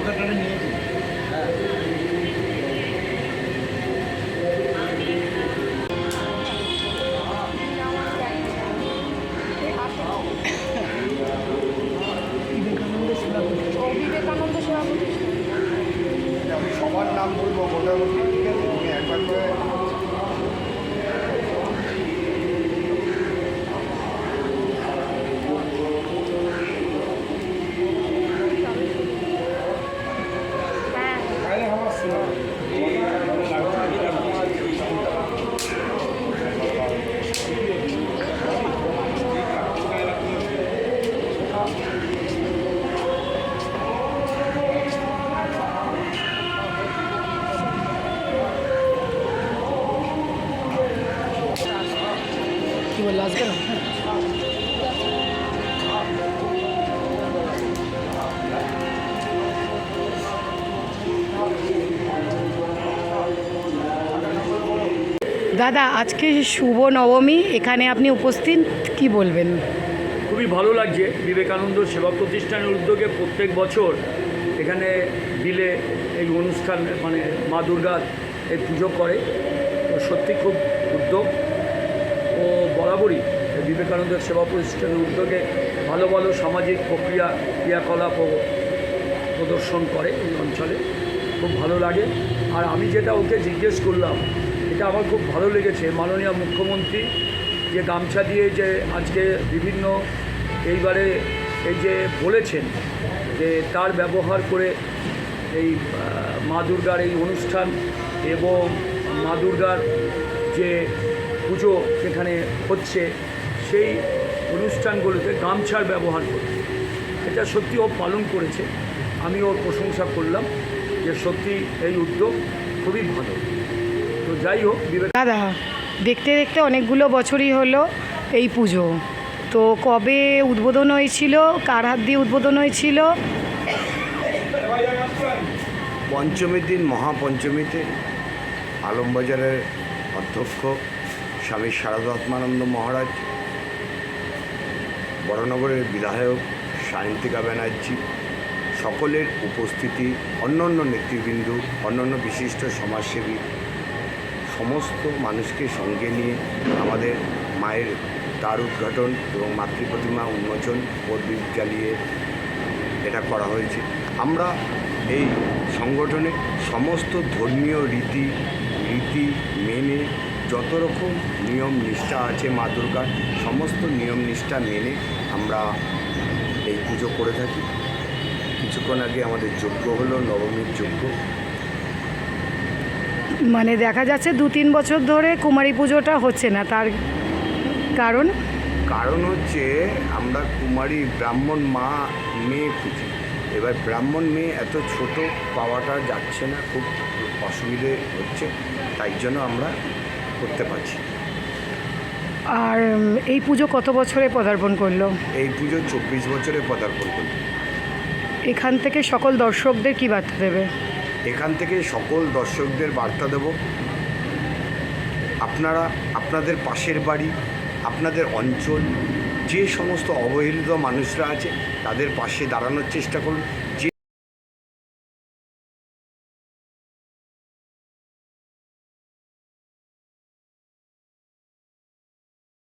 Voter কার্ডে নিয়েছি হ্যাঁ। সবার নাম বলব মোটামুটি না? দাদা, আজকে শুভ নবমী, এখানে আপনি উপস্থিত? কি বলবেন? খুবই ভালো লাগছে। বিবেকানন্দ সেবা প্রতিষ্ঠানের উদ্যোগে প্রত্যেক বছর এখানে বিলে এই অনুষ্ঠান মানে মা দুর্গার এই পুজো করে। সত্যি খুব উদ্যোগ। ও বরাবরই বিবেকানন্দ সেবা প্রতিষ্ঠানের উদ্যোগে ভালো ভালো সামাজিক প্রক্রিয়া, ক্রিয়াকলাপ প্রদর্শন করে এই অঞ্চলে। খুব ভালো লাগে। আর আমি যেটা ওকে জিজ্ঞেস করলাম, এটা আমার খুব ভালো লেগেছে। মাননীয় মুখ্যমন্ত্রী যে গামছা দিয়ে যে আজকে বিভিন্ন এইবারে এই যে বলেছেন যে তার ব্যবহার করে এই মা দুর্গার এই অনুষ্ঠান এবং মা দুর্গার যে পুজো যেখানে হচ্ছে সেই অনুষ্ঠানগুলোতে গামছার ব্যবহার করতে এটা সত্যি ও পালন করেছে। আমি ওর প্রশংসা করলাম যে সত্যি এই উদ্যোগ খুবই ভালো। তো যাই হোক বিবেক দাদা দেখতে দেখতে অনেকগুলো বছরই হলো এই পুজো। তো কবে উদ্বোধন হয়েছিল? কার হাত দিয়ে উদ্বোধন হয়েছিল? পঞ্চমীর দিন মহাপঞ্চমীতে আলমবাজারের অধ্যক্ষ স্বামী শারদাত্মানন্দ মহারাজ, বড়নগরের বিধায়ক সায়ন্তিকা ব্যানার্জি, সকলের উপস্থিতি, অন্যান্য নেতৃবৃন্দ, অন্যান্য বিশিষ্ট সমাজসেবী, সমস্ত মানুষকে সঙ্গে নিয়ে আমাদের মায়ের দ্বার উদ্ঘাটন এবং মাতৃ প্রতিমা উন্মোচন প্রদীপ জ্বালিয়ে এটা করা হয়েছে। আমরা এই সংগঠনে সমস্ত ধর্মীয় রীতি যত রকম নিয়ম নিষ্ঠা আছে মা দুর্গার সমস্ত নিয়ম নিষ্ঠা মেনে আমরা এই পুজো করে থাকি। কিছুক্ষণ আগে আমাদের যজ্ঞ হলো নবমীর যজ্ঞ। মানে দেখা যাচ্ছে দু তিন বছর ধরে কুমারী পুজোটা হচ্ছে না তার কারণ? কারণ হচ্ছে আমরা কুমারী ব্রাহ্মণ মা মেয়ে খুঁজি এবার ব্রাহ্মণ মেয়ে এত ছোট পাওয়াটা যাচ্ছে না খুব অসুবিধে হচ্ছে। তাই জন্য আমরা করতে পারছি। আর এই পুজো কত বছরে পদার্পণ করল? এই পুজো চব্বিশ বছরে পদার্পণ করল। এখান থেকে সকল দর্শকদের কি বার্তা দেবে? এখান থেকে সকল দর্শকদের বার্তা দেব। আপনারা আপনাদের পাশের বাড়ি আপনাদের অঞ্চল যে সমস্ত অবহেলিত মানুষরা আছে তাদের পাশে দাঁড়ানোর চেষ্টা করুন।